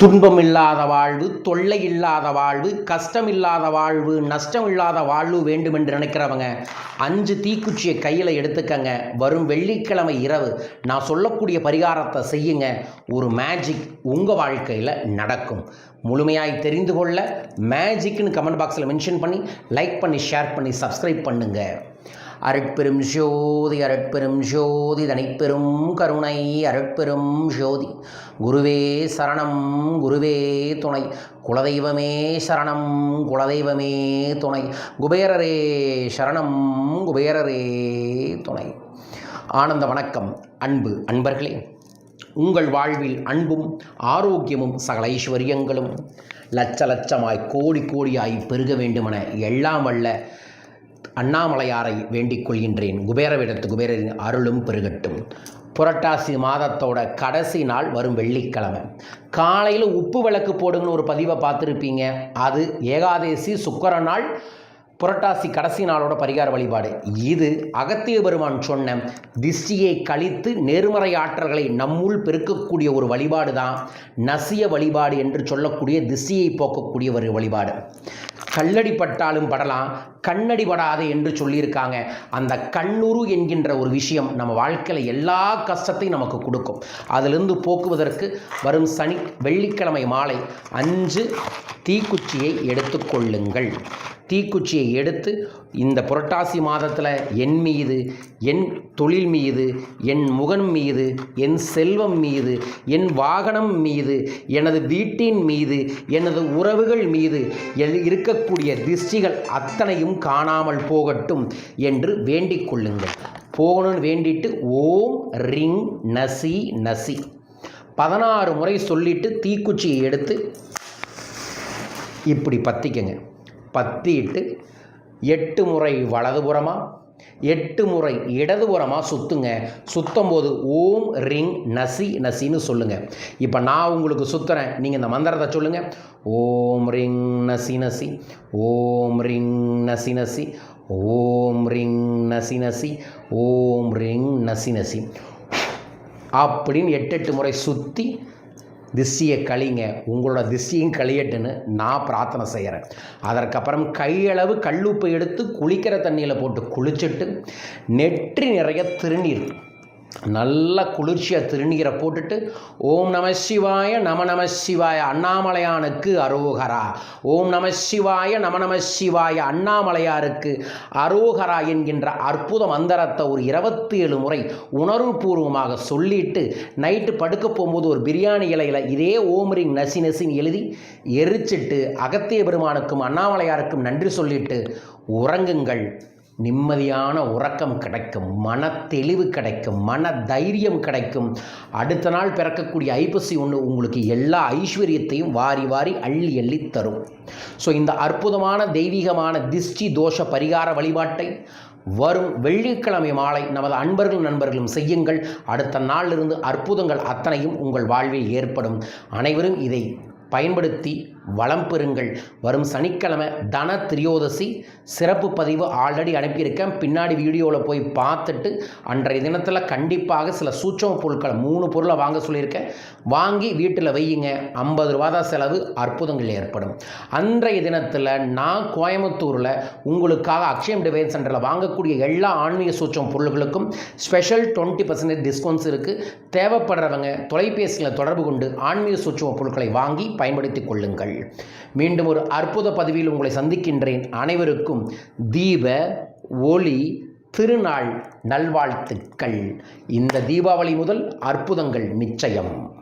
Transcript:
துன்பம் இல்லாத வாழ்வு தொல்லை இல்லாத வாழ்வு கஷ்டம் இல்லாத வாழ்வு நஷ்டம் இல்லாத வாழ்வு வேண்டும் என்று நினைக்கிறவங்க அஞ்சு தீக்குச்சியை கையில் எடுத்துக்கங்க. வரும் வெள்ளிக்கிழமை இரவு நான் சொல்லக்கூடிய பரிகாரத்தை செய்யுங்க. ஒரு மேஜிக் உங்கள் வாழ்க்கையில் நடக்கும். முழுமையாய் தெரிந்து கொள்ள மேஜிக்னு கமெண்ட் பாக்ஸில் மென்ஷன் பண்ணி லைக் பண்ணி ஷேர் பண்ணி சப்ஸ்கிரைப் பண்ணுங்கள் அருட்பெரும் ஜோதி அருட்பெரும் ஜோதி தனிப்பெரும் கருணை அருட்பெரும் ஜோதி. குருவே சரணம் குருவே துணை. குலதெய்வமே சரணம் குலதெய்வமே துணை. குபேரரே சரணம் குபேரரே துணை. ஆனந்த வணக்கம் அன்பு அன்பர்களே. உங்கள் வாழ்வில் அன்பும் ஆரோக்கியமும் சகல ஐஸ்வர்யங்களும் லட்ச லட்சமாய் கோடி கோடியாய் பெருக வேண்டுமென எல்லாம் வல்ல அண்ணாமலையாரை வேண்டிக் கொள்கின்றேன். குபேரவிடத்து குபேரரின் அருளும் பெருகட்டும். புரட்டாசி மாதத்தோட கடைசி நாள் வரும் வெள்ளிக்கிழமை. காலையில் உப்பு விளக்கு போடுங்கன்னு ஒரு பதிவை பார்த்துருப்பீங்க. அது ஏகாதேசி சுக்கர நாள் புரட்டாசி கடைசி நாளோட பரிகார வழிபாடு. இது அகத்திய பெருமான் சொன்ன திஷ்டியை கழித்து நேர்மறை ஆற்றல்களை நம்முள் பெருக்கக்கூடிய ஒரு வழிபாடு தான் நசிய வழிபாடு என்று சொல்லக்கூடிய திஷ்டியை போக்கக்கூடிய ஒரு வழிபாடு. கல்லடி பட்டாலும் படலாம் கண்ணடி படாது என்று சொல்லியிருக்காங்க. அந்த கண்ணுரு என்கின்ற ஒரு விஷயம் நம்ம வாழ்க்கையில் எல்லா கஷ்டத்தையும் நமக்கு கொடுக்கும். அதிலிருந்து போக்குவதற்கு வரும் சனி வெள்ளிக்கிழமை மாலை அஞ்சு தீக்குச்சியை எடுத்துக்கொள்ளுங்கள். தீக்குச்சியை எடுத்து இந்த புரட்டாசி மாதத்தில் என் மீது என் தொழில் மீது என் முகன் மீது என் செல்வம் மீது என் வாகனம் மீது எனது வீட்டின் மீது எனது உறவுகள் மீது எல்- இருக்கக்கூடிய திருஷ்டிகள் அத்தனையும் காணாமல் போகட்டும் என்று வேண்டிக் கொள்ளுங்கள். போகணும்னு வேண்டிட்டு ஓம் ரிங் நசி நசி. பதினாறு முறை சொல்லிட்டு தீக்குச்சியை எடுத்து இப்படி பற்றிக்கங்க பற்றிட்டு எட்டு முறை வலதுபுறமாக எட்டு முறை இடதுபுறமாக சுற்றுங்க சுத்தும் போது ஓம் ரிங் நசி நசின்னு சொல்லுங்கள் இப்போ நான் உங்களுக்கு சுற்றுறேன் நீங்கள் இந்த மந்திரத்தை சொல்லுங்கள் ஓம் ரிங் நசி நசி. ஓம் ரிங் நசி நசி. ஓம் ரிங் நசி நசி. ஓம் ரிங் நசி நசி. அப்படின்னு எட்டு எட்டு முறை சுற்றி திஷ்டியை கழிங்க. உங்களோட திஷ்டியும் கழியட்டுன்னு நான் பிரார்த்தனை செய்கிறேன் அதற்கப்புறம் கையளவு கல்லுப்பை எடுத்து குளிக்கிற தண்ணியில் போட்டு குளிச்சுட்டு நெற்றி நிறைய திருநீர் நல்ல குளிர்ச்சியாக திருநீரை போட்டுட்டு ஓம் நம சிவாய நம நம சிவாய அண்ணாமலையானுக்கு அரோகரா. ஓம் நம சிவாய நம நம சிவாய அண்ணாமலையாருக்கு அரோகரா என்கின்ற அற்புத மந்திரத்தை ஒரு இருபத்தி ஏழு முறை உணர்வுபூர்வமாக சொல்லிட்டு நைட்டு படுக்க போகும்போது ஒரு பிரியாணி இலையில் இதே ஓம் ரிங் நசி நசின்னு எழுதி எரிச்சிட்டு அகத்திய பெருமானுக்கும் அண்ணாமலையாருக்கும் நன்றி சொல்லிட்டு உறங்குங்கள். நிம்மதியான உறக்கம் கிடைக்கும் மன தெளிவு கிடைக்கும் மன தைரியம் கிடைக்கும். அடுத்த நாள் பிறக்கக்கூடிய ஐப்பசி ஒன்று உங்களுக்கு எல்லா ஐஸ்வர்யத்தையும் வாரி வாரி அள்ளி அள்ளி தரும். ஸோ இந்த அற்புதமான தெய்வீகமான திஷ்டி தோஷ பரிகார வழிபாட்டை வரும் வெள்ளிக்கிழமை மாலை நமது அன்பர்களும் நண்பர்களும் செய்யுங்கள். அடுத்த நாளிலிருந்து அற்புதங்கள் அத்தனையும் உங்கள் வாழ்வில் ஏற்படும். அனைவரும் இதை பயன்படுத்தி வளம் பெறுங்கள். வரும் சனிக்கிழமை தன திரியோதசி சிறப்பு பதிவு ஆல்ரெடி அனுப்பியிருக்கேன். பின்னாடி வீடியோவில் போய் பார்த்துட்டு அன்றைய தினத்தில் கண்டிப்பாக சில சூட்சம பொருட்களை மூணு பொருளை வாங்க சொல்லியிருக்கேன். வாங்கி வீட்டில் வையுங்க. ஐம்பது ரூபா தான் செலவு. அற்புதங்கள் ஏற்படும். அன்றைய தினத்தில் நான் கோயம்புத்தூரில் உங்களுக்காக அக்ஷயம் டிவைன் சென்டரில் வாங்கக்கூடிய எல்லா ஆன்மீக சூட்சம் பொருள்களுக்கும் ஸ்பெஷல் டுவெண்ட்டி பர்சன்டேஜ் டிஸ்கவுண்ட்ஸ் இருக்குது தேவைப்படுறவங்க தொலைபேசியில் தொடர்பு கொண்டு ஆன்மீக சூட்சம பொருட்களை வாங்கி பயன்படுத்திக் கொள்ளுங்கள். மீண்டும் ஒரு அற்புத பதவியில் உங்களை சந்திக்கின்றேன் அனைவருக்கும் தீப ஒளி திருநாள் நல்வாழ்த்துக்கள். இந்த தீபாவளி முதல் அற்புதங்கள் நிச்சயம்.